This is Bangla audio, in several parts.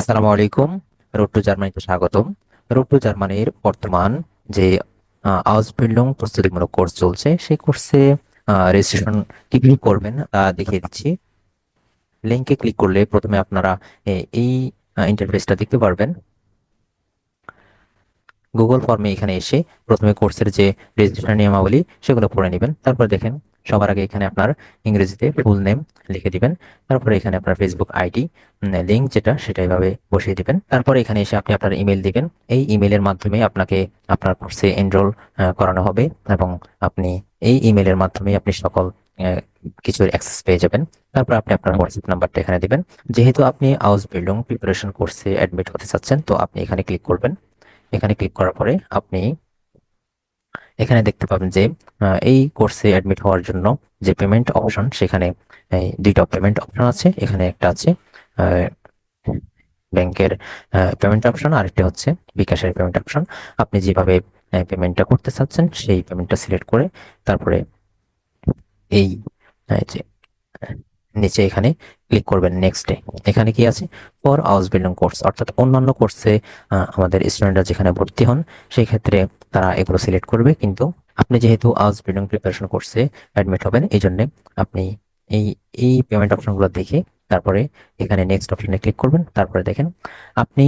আসসালামু আলাইকুম। রোড টু জার্মানিতে স্বাগতম। রোড টু জার্মানির বর্তমান যে আউসবিল্ডিং প্রস্তুতিমূলক কোর্স চলছে, সেই কোর্সে রেজিস্ট্রেশন কীভাবে করবেন তা দেখিয়ে দিচ্ছি। লিঙ্কে ক্লিক করলে প্রথমে আপনারা এই ইন্টারফেসটা দেখতে পারবেন। গুগল ফর্মে এখানে এসে প্রথমে কোর্সের যে রেজিস্ট্রেশন নিয়মাবলী, সেগুলো পড়ে নেবেন। তারপর দেখেন সবার আগে এখানে আপনার ইংরেজিতে ফুল নেম লিখে দিবেন। তারপরে এখানে আপনার ফেসবুক আইডি লিঙ্ক যেটা, সেটা এভাবে বসিয়ে দিবেন। তারপরে এখানে এসে আপনি আপনার ইমেল দিবেন। এই ইমেলের মাধ্যমে আপনাকে আপনার কোর্সে এনরোল করানো হবে এবং আপনি এই ইমেলের মাধ্যমে আপনি সকল কিছুর অ্যাক্সেস পেয়ে যাবেন। তারপর আপনি আপনার হোয়াটসঅ্যাপ নাম্বারটা এখানে দিবেন। যেহেতু আপনি হাউস বিল্ডিং প্রিপারেশন কোর্সে অ্যাডমিট হতে চাচ্ছেন, তো আপনি এখানে ক্লিক করবেন। এখানে ক্লিক করার পরে আপনি এখানে দেখতে পাবেন যে এই কোর্সে অ্যাডমিট হওয়ার জন্য যে পেমেন্ট অপশন সেখানে দুইটা পেমেন্ট অপশন আছে। এখানে একটা আছে ব্যাংকের পেমেন্ট অপশন আরেকটা হচ্ছে বিকাশের পেমেন্ট অপশন আপনি যেভাবে পেমেন্টটা করতে চাচ্ছেন, সেই পেমেন্টটা সিলেক্ট করে তারপরে এই যে, নিচে এখানে ক্লিক করবেন নেক্সটে এখানে কি আছে? ফর হাউস বিল্ডিং কোর্স অর্থাৎ অন্যান্য কোর্সে আমাদের স্টুডেন্টরা যেখানে ভর্তি হন সেই ক্ষেত্রে তারা এগুলো সিলেক্ট করবে। কিন্তু আপনি যেহেতু হাউস বিল্ডিং প্রিপারেশন কোর্সে অ্যাডমিট হবেন, এই জন্য আপনি এই এই পেমেন্ট অপশনগুলো দেখে তারপরে এখানে নেক্সট অপশনে ক্লিক করবেন। তারপরে দেখেন আপনি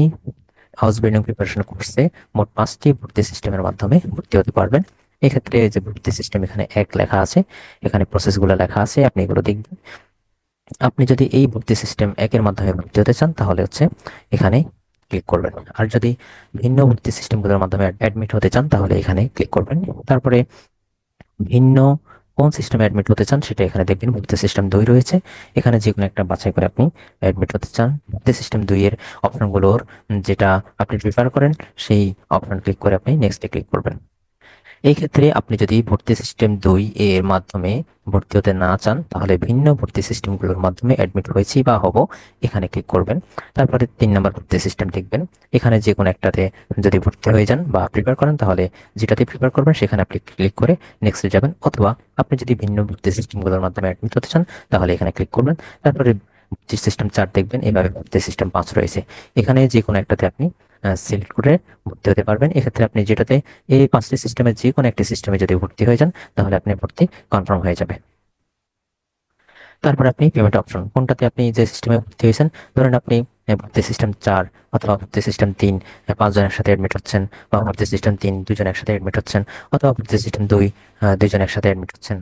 হাউস বিল্ডিং প্রিপারেশন কোর্সে মোট পাঁচটি ভর্তি সিস্টেমের মাধ্যমে ভর্তি হতে পারবেন। এক্ষেত্রে যে ভর্তি সিস্টেম এখানে এক লেখা আছে, এখানে প্রসেসগুলো লেখা আছে, আপনি এগুলো দেখবেন। আপনি যদি এই ভর্তি সিস্টেম একের মাধ্যমে ভর্তি হতে চান, তাহলে হচ্ছে এখানে ক্লিক করবেন। আর যদি ভিন্ন ভর্তি সিস্টেমগুলোর মাধ্যমে অ্যাডমিট হতে চান, তাহলে এখানে ক্লিক করবেন। তারপরে ভিন্ন কোন সিস্টেমে অ্যাডমিট হতে চান, সেটা এখানে দেখবেন ভর্তি সিস্টেম দুই রয়েছে। এখানে যে কোনো একটা বাছাই করে আপনি অ্যাডমিট হতে চান। ভর্তি সিস্টেম দুইয়ের অপশনগুলোর যেটা আপনি প্রিফার করেন, সেই অপশন ক্লিক করে আপনি নেক্সটে ক্লিক করবেন। এই ক্ষেত্রে আপনি যদি ভর্তি সিস্টেম দুই এর মাধ্যমে ভর্তি হতে না চান, তাহলে ভিন্ন ভর্তি সিস্টেমগুলোর মাধ্যমে অ্যাডমিট হয়েছি বা হব। এখানে ক্লিক করবেন। তারপরে তিন নম্বর ভর্তি সিস্টেম দেখবেন। এখানে যে কোনো একটাতে যদি ভর্তি হয়ে যান বা প্রিপেয়ার করেন, তাহলে যেটাতে প্রিপেয়ার করবেন, সেখানে আপনি ক্লিক করে নেক্সটে যাবেন। অথবা আপনি যদি ভিন্ন ভর্তি সিস্টেমগুলোর মাধ্যমে অ্যাডমিট হতে চান, তাহলে এখানে ক্লিক করবেন। তারপরে ভর্তি সিস্টেম চার দেখবেন এভাবে ভর্তি সিস্টেম পাঁচ রয়েছে। এখানে যে কোনো একটাতে আপনি সিলেক্ট করে ভর্তি হতে পারবেন। এক্ষেত্রে আপনি যেটাতে এই পাঁচটি সিস্টেমের যে কোনো একটি সিস্টেমে যদি ভর্তি হয়ে যান তাহলে আপনি ভর্তি কনফার্ম হয়ে যাবে। তারপর আপনি পেমেন্ট অপশন কোনটাতে আপনি যে সিস্টেমে ভর্তি হয়েছেন ধরেন আপনি ভর্তি সিস্টেম চার অথবা ভর্তি সিস্টেম তিন পাঁচজন একসাথে অ্যাডমিট হচ্ছেন বা ভর্তি সিস্টেম তিন দুজন একসাথে অ্যাডমিট হচ্ছেন অথবা ভর্তি সিস্টেম দুই আহ, দুইজন একসাথে অ্যাডমিট হচ্ছেন।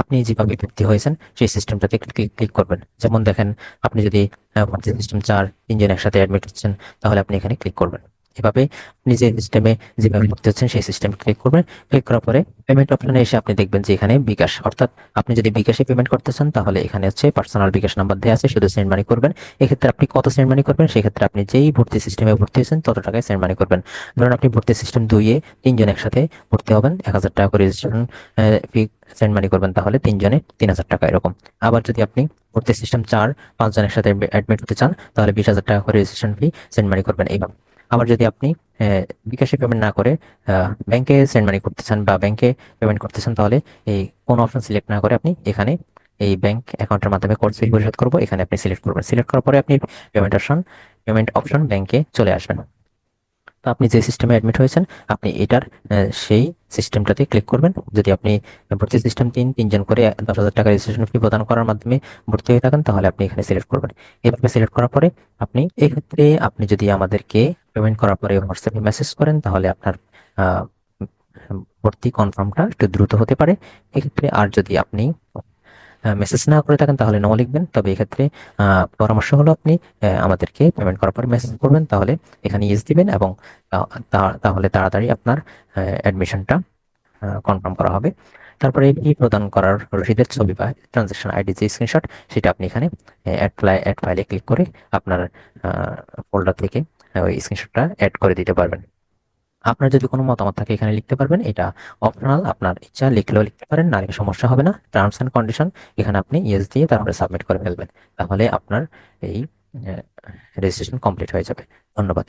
আপনি যেভাবে ভর্তি হয়েছেন, সেই সিস্টেমটাতে ক্লিক করবেন। যেমন দেখেন, আপনি যদি সিস্টেম চার তিনজন একসাথে অ্যাডমিট হচ্ছেন, তাহলে আপনি এখানে ক্লিক করবেন। এভাবে নিজের সিস্টেমে যেভাবে ভর্তি হচ্ছেন সেই সিস্টেম ক্লিক করবেন। ক্লিক করার পরে পেমেন্ট অপশনে এসে আপনি দেখবেন যে এখানে বিকাশ। অর্থাৎ আপনি যদি বিকাশে পেমেন্ট করতে চান, তাহলে এখানে হচ্ছে পার্সোনাল বিকাশ নাম্বার দেওয়া আছে, শুধু সেন্ড মানি করবেন। এক্ষেত্রে আপনি কত সেন্ড মানি করবেন? সেক্ষেত্রে আপনি যেই ভর্তি সিস্টেমে ভর্তি হয়েছেন, তত টাকায় সেন্ড মানি করবেন। ধরুন আপনি ভর্তি সিস্টেম দুইয়ে তিনজন একসাথে ভর্তি হবেন, এক হাজার টাকা করে রেজিস্ট্রেশন ফি সেন্ড মানি করবেন, তাহলে তিনজনে তিন হাজার টাকা এরকম। আবার যদি আপনি ভর্তি সিস্টেম চার, পাঁচজন একসাথে অ্যাডমিট হতে চান, তাহলে বিশ হাজার টাকা করে রেজিস্ট্রেশন ফি সেন্ড মানি করবেন। এইভাবে আবার যদি আপনি বিকাশে পেমেন্ট না করে ব্যাংকে সেন্ড মানি করতে চান বা ব্যাংকে পেমেন্ট করতে চান, তাহলে এই কোন অপশন সিলেক্ট না করে আপনি এখানে এই ব্যাংক অ্যাকাউন্টের মাধ্যমে কোর্স ফি পরিশোধ করব, এখানে আপনি সিলেক্ট করবেন। সিলেক্ট করার পরে আপনি পেমেন্ট অপশন পেমেন্ট অপশন ব্যাংকে চলে আসবেন। আপনি যে সিস্টেমে অ্যাডমিট হয়েছেন, আপনি এটার সেই সিস্টেমটাতে ক্লিক করবেন। যদি আপনি ভর্তি সিস্টেম তিন, তিনজন করে দশ হাজার টাকা রেজিস্ট্রেশন ফি প্রদান করার মাধ্যমে ভর্তি হয়ে থাকেন, তাহলে আপনি এখানে সিলেক্ট করবেন। এভাবে সিলেক্ট করার পরে আপনি, এক্ষেত্রে আপনি যদি আমাদেরকে পেমেন্ট করার পরে হোয়াটসঅ্যাপে মেসেজ করেন, তাহলে আপনার ভর্তি কনফার্মটা একটু দ্রুত হতে পারে। এক্ষেত্রে আর যদি আপনি মেসেজ না করে থাকেন, তাহলে নো লিখবেন। তবে এক্ষেত্রে পরামর্শ হলো আপনি আমাদেরকে পেমেন্ট করার পরে মেসেজ করবেন, তাহলে এখানে ইয়েস দিবেন এবং তাহলে তাড়াতাড়ি আপনার অ্যাডমিশনটা কনফার্ম করা হবে। তারপরে ফি প্রদান করার রসিদের ছবি বা ট্রানজাকশন আইডি যে স্ক্রিনশট সেটা আপনি এখানে অ্যাড অ্যাড ফাইলে ক্লিক করে আপনার ফোল্ডার থেকে ওই স্ক্রিনশটটা অ্যাড করে দিতে পারবেন। আপনার যদি কোনো মতামত থাকে, এখানে লিখতে পারবেন। এটা অপশনাল আপনার ইচ্ছা, লিখলেও লিখতে পারেন, না সমস্যা হবে না। টার্মস অ্যান্ড কন্ডিশন এখানে আপনি ইয়েস দিয়ে তারপরে সাবমিট করে ফেলবেন। তাহলে আপনার এই রেজিস্ট্রেশন কমপ্লিট হয়ে যাবে। ধন্যবাদ।